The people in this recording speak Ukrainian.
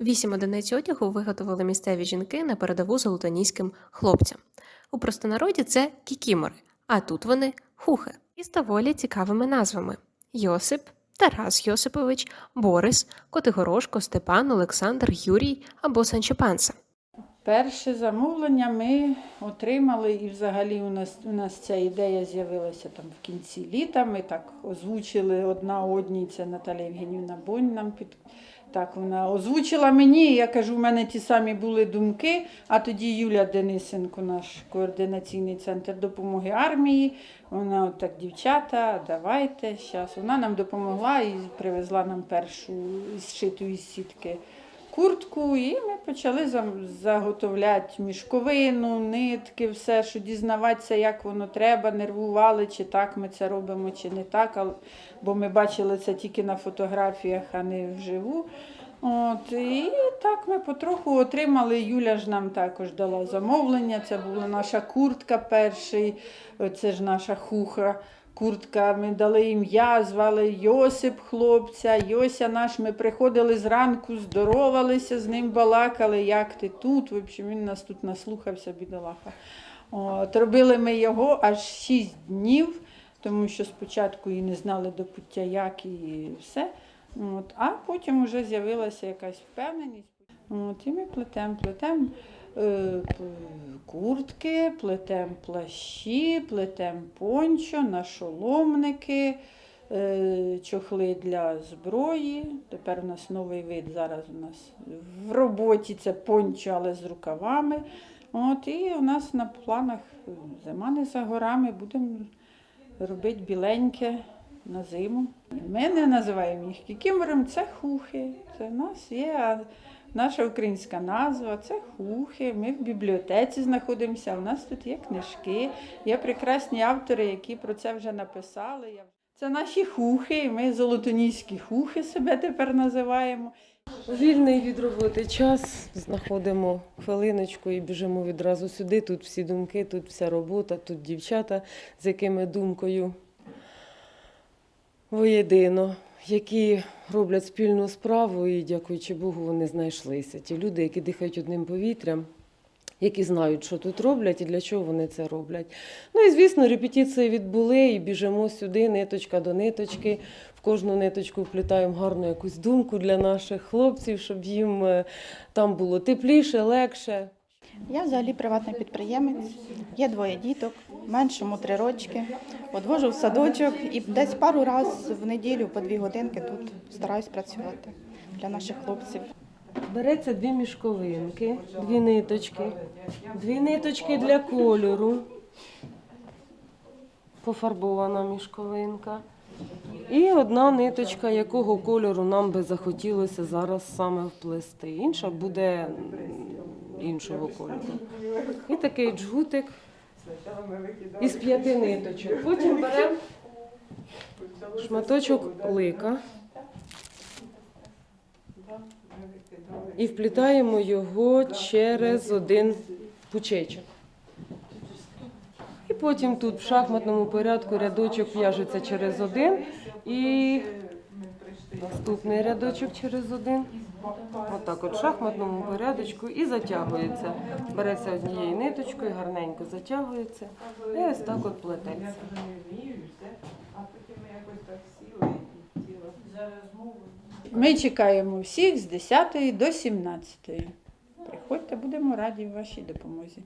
Вісім одиниць одягу виготовили місцеві жінки на передову золотоніським хлопцям. У простонароді це кікімори, а тут вони хухи із доволі цікавими назвами: Йосип, Тарас Йосипович, Борис, Котигорошко, Степан, Олександр, Юрій або Санчо Панса. Перше замовлення ми отримали, і взагалі у нас, у нас ця ідея з'явилася там в кінці літа. Ми так озвучили одна одній, це Наталія Євгенівна Бонь нам під. Так, вона озвучила мені, я кажу, у мене ті самі були думки. А тоді Юля Денисенко, наш координаційний центр допомоги армії. Вона от так, дівчата, давайте зараз. Вона нам допомогла і привезла нам першу зшиту із сітки куртку, і ми почали заготовляти мішковину, нитки, все, що дізнаватися, як воно треба, нервували, чи так ми це робимо, чи не так. Бо ми бачили це тільки на фотографіях, а не вживу. От, і так ми потроху отримали. Юля ж нам також дала замовлення. Це була наша куртка перший, це ж наша хуха. Куртка, ми дали ім'я, звали Йосип хлопця, Йося наш. Ми приходили зранку, здоровалися з ним, балакали, як ти тут. В общем, він нас тут наслухався, бідолаха. От, робили ми його аж 6 днів, тому що спочатку і не знали до пуття, як і все. От, а потім вже з'явилася якась впевненість. От, і ми плетемо, плетемо е, куртки, плетемо плащі, плетемо пончо, нашоломники, е, чохли для зброї. Тепер у нас новий вид. Зараз у нас в роботі це пончо, але з рукавами. От, і у нас на планах е, зима не за горами, будемо робити біленьке на зиму. Ми не називаємо їх кікімором, це хухи. Це в нас є наша українська назва, це хухи. Ми в бібліотеці знаходимося. У нас тут є книжки, є прекрасні автори, які про це вже написали. Це наші хухи, ми золотоніські хухи себе тепер називаємо. Вільний від роботи час знаходимо хвилиночку і біжимо відразу сюди. Тут всі думки, тут вся робота, тут дівчата, з якими думкою воєдино, які роблять спільну справу, і дякуючи Богу, вони знайшлися. Ті люди, які дихають одним повітрям, які знають, що тут роблять і для чого вони це роблять. Ну і звісно, репетиції відбули, і біжимо сюди, ниточка до ниточки. В кожну ниточку вплітаємо гарну якусь думку для наших хлопців, щоб їм е, там було тепліше, легше. Я взагалі приватний підприємець, є двоє діток, меншому три рочки. Одвожу в садочок і десь пару разів в неділю по дві годинки тут стараюсь працювати для наших хлопців. Береться дві мішковинки, дві ниточки, дві ниточки для кольору, пофарбована мішковинка. І одна ниточка, якого кольору нам би захотілося зараз саме вплести. Інша буде іншого кольору. І такий джгутик із п'яти ниточок. Потім беремо шматочок лика і вплітаємо його через один пучечок. І потім тут в шахматному порядку рядочок в'яжеться через один і наступний рядочок через один. Отак от шахматному порядочку і затягується. Береться однією ниточкою, гарненько затягується і ось так от плететься. Ми чекаємо всіх з 10 до 17. Приходьте, будемо раді вашій допомозі.